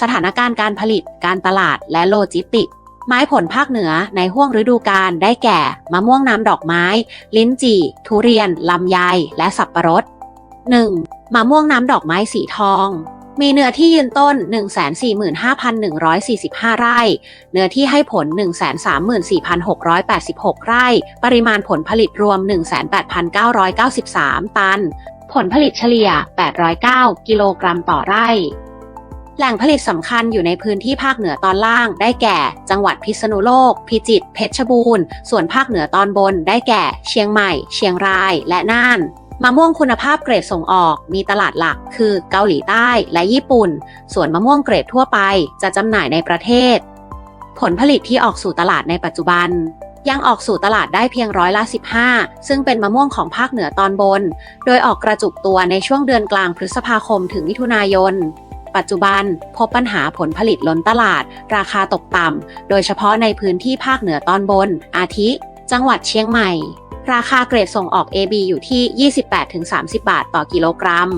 สถานการณ์การผลิต การตลาด และโลจิสติกส์ไม้ผลภาคเหนือในห้วงฤดูกาลได้แก่ มะม่วงน้ำดอกไม้ ลิ้นจี่ ทุเรียน ลำไย และสับปะรด 1. มะม่วงน้ำดอกไม้สีทอง มีเนื้อที่ยืนต้น 145,145 ไร่ เนื้อที่ให้ผล 134,686 ไร่ ปริมาณผลผลิตรวม 18,993 ตัน ผลผลิตเฉลี่ย 809 กิโลกรัมต่อไร่ แหล่งผลิตสำคัญอยู่ในพื้นที่ภาคเหนือตอนล่าง ได้แก่ จังหวัดพิษณุโลก พิจิตร เพชรบูรณ์ ส่วนภาคเหนือตอนบน ได้แก่ เชียงใหม่ เชียงราย และน่านมะม่วงคุณภาพเกรดส่งออก มีตลาดหลักคือเกาหลีใต้และญี่ปุ่น ส่วนมะม่วงเกรดทั่วไปจะจำหน่ายในประเทศ ผลผลิตที่ออกสู่ตลาดในปัจจุบัน ยังออกสู่ตลาดได้เพียงร้อยละ 15 ซึ่งเป็นมะม่วงของภาคเหนือตอนบน โดยออกกระจุกตัวในช่วงเดือนกลางพฤษภาคมถึงมิถุนายน ปัจจุบันพบปัญหาผลผลิตล้นตลาด ราคาตกต่ำ โดยเฉพาะในพื้นที่ภาคเหนือตอนบน อาทิ จังหวัดเชียงใหม่ ราคาเกรดส่งออก AB อยู่ที่ 28-30 บาทต่อกิโลกรัม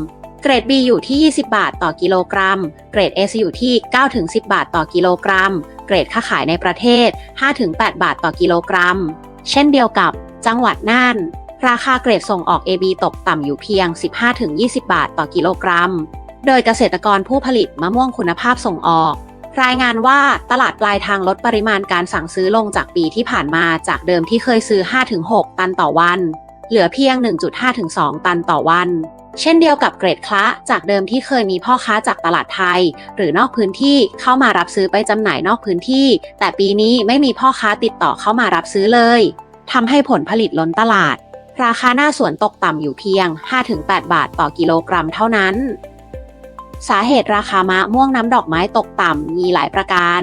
เกรด B อยู่ที่ 20 บาทต่อกิโลกรัม เกรด A อยู่ที่ 9-10 บาทต่อกิโลกรัม เกรดค้าขายในประเทศ 5-8 บาทต่อกิโลกรัม เช่นเดียวกับ จังหวัดน่าน ราคาเกรดส่งออก AB ตกต่ำอยู่เพียง 15-20 บาทต่อกิโลกรัม โดยเกษตรกรผู้ผลิตมะม่วงคุณภาพส่งออก รายงานว่าตลาดปลายทางลดปริมาณการสั่งซื้อลงจากปีที่ผ่านมาจากเดิมที่เคยซื้อ 5-6 ตันต่อวัน เหลือเพียง 1.5-2 ตันต่อวัน เช่นเดียวกับเกรดคละจากเดิมที่เคยมีพ่อค้าจากตลาดไทย หรือนอกพื้นที่เข้ามารับซื้อไปจำหน่ายนอกพื้นที่ แต่ปีนี้ไม่มีพ่อค้าติดต่อเข้ามารับซื้อเลยทำให้ผลผลิตล้นตลาด ราคาหน้าสวนตกต่ำอยู่เพียง 5-8 บาทต่อกิโลกรัมเท่านั้น สาเหตุราคามะม่วงน้ำดอกไม้ตกต่ำมีหลายประการ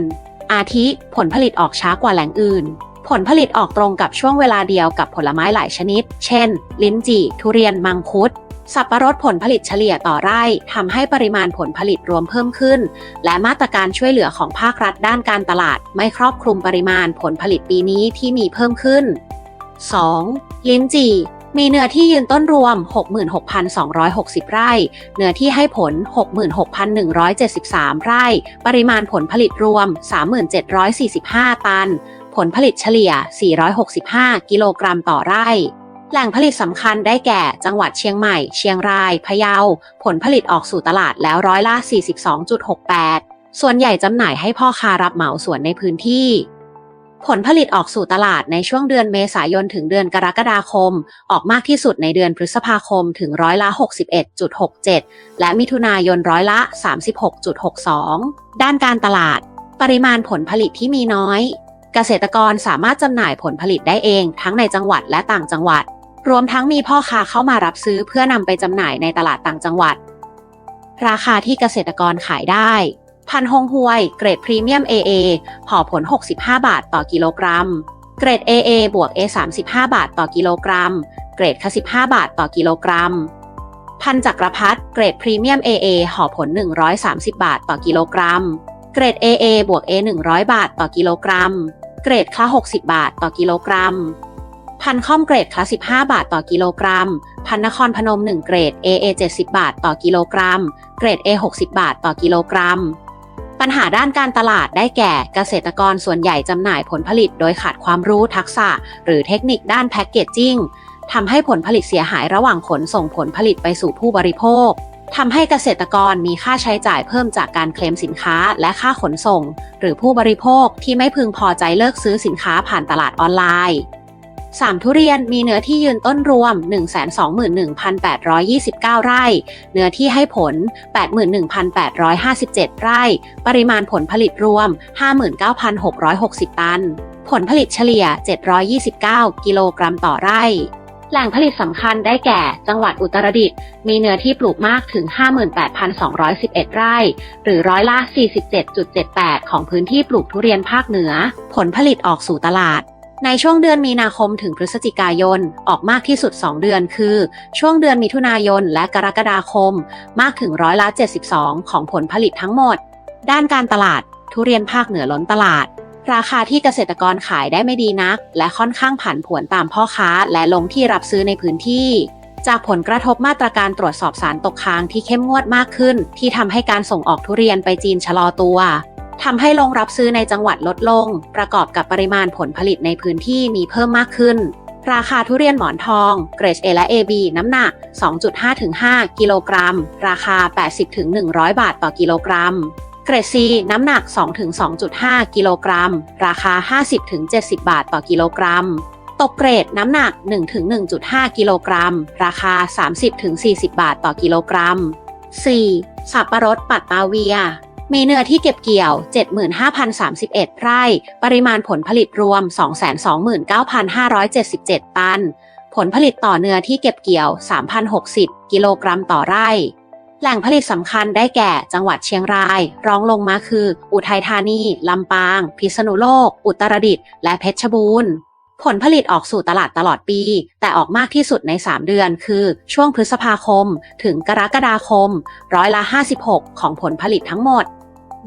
อาทิผลผลิตออกช้ากว่าแหล่งอื่น ผลผลิตออกตรงกับช่วงเวลาเดียวกับผลไม้หลายชนิด เช่น ลิ้นจี่ ทุเรียน มังคุด สับปะรดผลผลิตเฉลี่ยต่อไร่ทำให้ปริมาณผลผลิตรวมเพิ่มขึ้น และมาตรการช่วยเหลือของภาครัฐด้านการตลาด ไม่ครอบคลุมปริมาณผลผลิตปีนี้ที่มีเพิ่มขึ้น 2. ลิ้นจี่ มีเนื้อที่ยืนต้นรวม 66,260 ไร่ เนื้อที่ให้ผล 66,173 ไร่ ปริมาณผลผลิตรวม 3745 ตัน ผลผลิตเฉลี่ย 465 กิโลกรัมต่อไร่ แหล่งผลิตสำคัญได้แก่ จังหวัดเชียงใหม่ เชียงราย พะเยา ผลผลิตออกสู่ตลาดแล้วร้อยละ 42.68 ส่วนใหญ่จำหน่ายให้พ่อค้ารับเหมาสวนในพื้นที่ ผลผลิตออกสู่ตลาดในช่วงเดือนเมษายนถึงเดือนกรกฎาคม ออกมากที่สุดในเดือนพฤษภาคมถึงร้อยละ 61.67 และมิถุนายนร้อยละ 36.62 ด้านการตลาด ปริมาณผลผลิตที่มีน้อย เกษตรกรสามารถจำหน่ายผลผลิตได้เองทั้งในจังหวัดและต่างจังหวัด รวมทั้งมีพ่อค้าเข้ามารับซื้อเพื่อนำไปจำหน่ายในตลาดต่างจังหวัด ราคาที่เกษตรกรขายได้ พันธุ์ฮงฮวย เกรดพรีเมียม AA ห่อผล 65 บาทต่อกิโลกรัม เกรด AA บวก A 35 บาทต่อกิโลกรัม เกรดค15 บาทต่อกิโลกรัม พันจักรพัฒเกรดพรีเมียม AA ห่อผล 130 บาทต่อกิโลกรัม เกรด AA บวก A 100 บาทต่อกิโลกรัม เกรดคละ60 บาทต่อกิโลกรัมพันธุ์ค่อมเกรดคละ15 บาทต่อกิโลกรัม พันนครพนม 1 เกรด AA 70 บาทต่อกิโลกรัม เกรด A 60 บาทต่อกิโลกรัม ปัญหาด้านการตลาดได้แก่เกษตรกรส่วนใหญ่จำหน่ายผลผลิตโดยขาดความรู้ทักษะ หรือเทคนิคด้านแพ็กเกจจิ้งทำให้ผลผลิตเสียหายระหว่างขนส่งผลผลิตไปสู่ผู้บริโภคทำให้เกษตรกรมีค่าใช้จ่ายเพิ่มจากการเคลมสินค้าและค่าขนส่ง หรือผู้บริโภคที่ไม่พึงพอใจเลิกซื้อสินค้าผ่านตลาดออนไลน์ 3. ทุเรียนมีเนื้อที่ยืนต้นรวม 121,829 ไร่ เนื้อที่ให้ผล 81,857 ไร่ ปริมาณผลผลิตรวม 59,660 ตัน ผลผลิตเฉลี่ย 729 กิโลกรัมต่อไร่ แหล่งผลิตสำคัญได้แก่ จังหวัดอุตรดิตถ์มีเนื้อที่ปลูกมากถึง 58,211 ไร่ หรือร้อยละ 47.78 ของพื้นที่ปลูกทุเรียนภาคเหนือ ผลผลิตออกสู่ตลาด ในช่วงเดือนมีนาคมถึงพฤศจิกายน ออกมากที่สุด 2 เดือนคือ ช่วงเดือนมิถุนายนและกรกฎาคม มากถึงร้อยละ 72 ของผลผลิตทั้งหมด ด้านการตลาด ทุเรียนภาคเหนือล้นตลาด ราคาที่เกษตรกรขายได้ไม่ดีนัก และค่อนข้างผันผวนตามพ่อค้า และลงที่รับซื้อในพื้นที่ จากผลกระทบมาตรการตรวจสอบสารตกค้างที่เข้มงวดมากขึ้น ที่ทำให้การส่งออกทุเรียนไปจีนชะลอตัว ทำให้โรงรับซื้อในจังหวัดลดลง ประกอบกับปริมาณผลผลิตในพื้นที่มีเพิ่มมากขึ้น ราคาทุเรียนหมอนทอง เกรด A และ AB น้ำหนัก 2.5-5 กิโลกรัม ราคา 80-100 บาทต่อกิโลกรัม เกรด C น้ำหนัก 2-2.5 กิโลกรัม ราคา 50-70 บาทต่อกิโลกรัมตกเกรดน้ำหนัก 1-1.5 กิโลกรัม ราคา 30-40 บาทต่อกิโลกรัม 4. สับปะรดปัตตาเวีย มีเนื้อที่เก็บเกี่ยว 75,031 ไร่ ปริมาณผลผลิตรวม 229,577 ตัน ผลผลิตต่อเนื้อที่เก็บเกี่ยว 3,060 กิโลกรัมต่อไร่ แหล่งผลิตสำคัญได้แก่จังหวัดเชียงราย รองลงมาคือ อุทัยธานี ลำปาง พิษณุโลก อุตรดิตถ์ และเพชรบูรณ์ผลผลิตออกสู่ตลาดตลอดปี แต่ออกมากที่สุดใน 3 เดือนคือ ช่วงพฤษภาคม ถึงกรกฎาคม ร้อยละ 56 ของผลผลิตทั้งหมด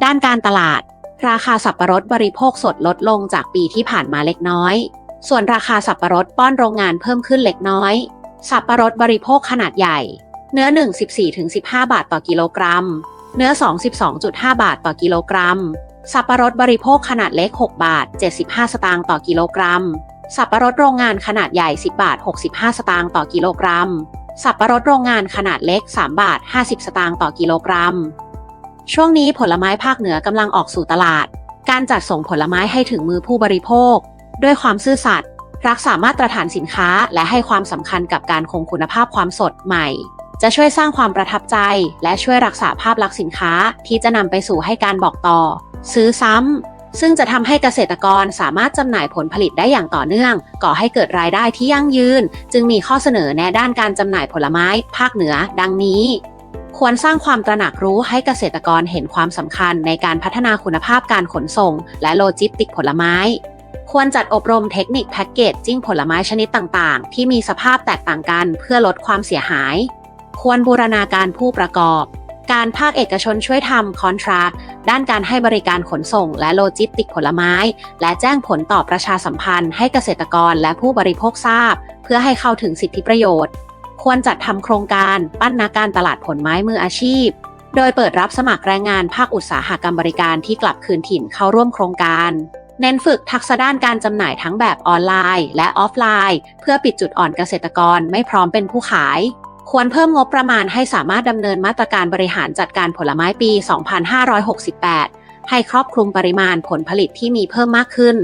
ด้านการตลาด ราคาสับปะรดบริโภคสดลดลงจากปีที่ผ่านมาเล็กน้อย ส่วนราคาสับปะรดป้อนโรงงานเพิ่มขึ้นเล็กน้อย สับปะรดบริโภคขนาดใหญ่ เนื้อ 1 14-15 บาทต่อกิโลกรัม เนื้อ 2 12.5 บาทต่อกิโลกรัม สับปะรดบริโภคขนาดเล็ก 6 บาท 75 สตางค์ต่อกิโลกรัม สับปะรดโรงงานขนาดใหญ่ 10 บาท 65 สตางค์ต่อกิโลกรัม สับปะรดโรงงานขนาดเล็ก 3 บาท 50 สตางค์ต่อกิโลกรัม ช่วงนี้ผลไม้ภาคเหนือกำลังออกสู่ตลาด การจัดส่งผลไม้ให้ถึงมือผู้บริโภค ด้วยความซื่อสัตย์รักษามาตรฐานสินค้าและให้ความสำคัญกับการคงคุณภาพความสดใหม่ จะช่วยสร้างความประทับใจ และช่วยรักษาภาพลักษณ์สินค้าที่จะนำไปสู่ให้การบอกต่อ ซื้อซ้ำซึ่งจะทำให้เกษตรกรสามารถจำหน่ายผลผลิตได้อย่างต่อเนื่อง ก่อให้เกิดรายได้ที่ยั่งยืน จึงมีข้อเสนอแนะด้านการจำหน่ายผลไม้ ภาคเหนือ ดังนี้ ควรสร้างความตระหนักรู้ให้เกษตรกรเห็นความสำคัญในการพัฒนาคุณภาพการขนส่ง และโลจิสติกผลไม้ ควรจัดอบรมเทคนิคแพ็กเกจจิ้งผลไม้ชนิดต่างๆ ที่มีสภาพแตกต่างกันเพื่อลดความเสียหาย ควรบูรณาการผู้ประกอบ การภาคเอกชนช่วยทำคอนทราด้านการให้บริการขนส่ง และโลจิสติกผลไม้ และแจ้งผลต่อประชาสัมพันธ์ให้เกษตรกรและผู้บริโภคทราบ เพื่อให้เข้าถึงสิทธิประโยชน์ ควรจัดทำโครงการปั้นนักการตลาดผลไม้มืออาชีพ โดยเปิดรับสมัครแรงงานภาคอุตสาหกรรมบริการที่กลับคืนถิ่นเข้าร่วมโครงการ เน้นฝึกทักษะด้านการจำหน่ายทั้งแบบออนไลน์ และออฟไลน์ เพื่อปิดจุดอ่อนเกษตรกรไม่พร้อมเป็นผู้ขาย ควรเพิ่มงบประมาณให้สามารถดำเนินมาตรการบริหารจัดการผลไม้ปี 2568 ให้ครอบคลุมปริมาณผลผลิตที่มีเพิ่มมากขึ้น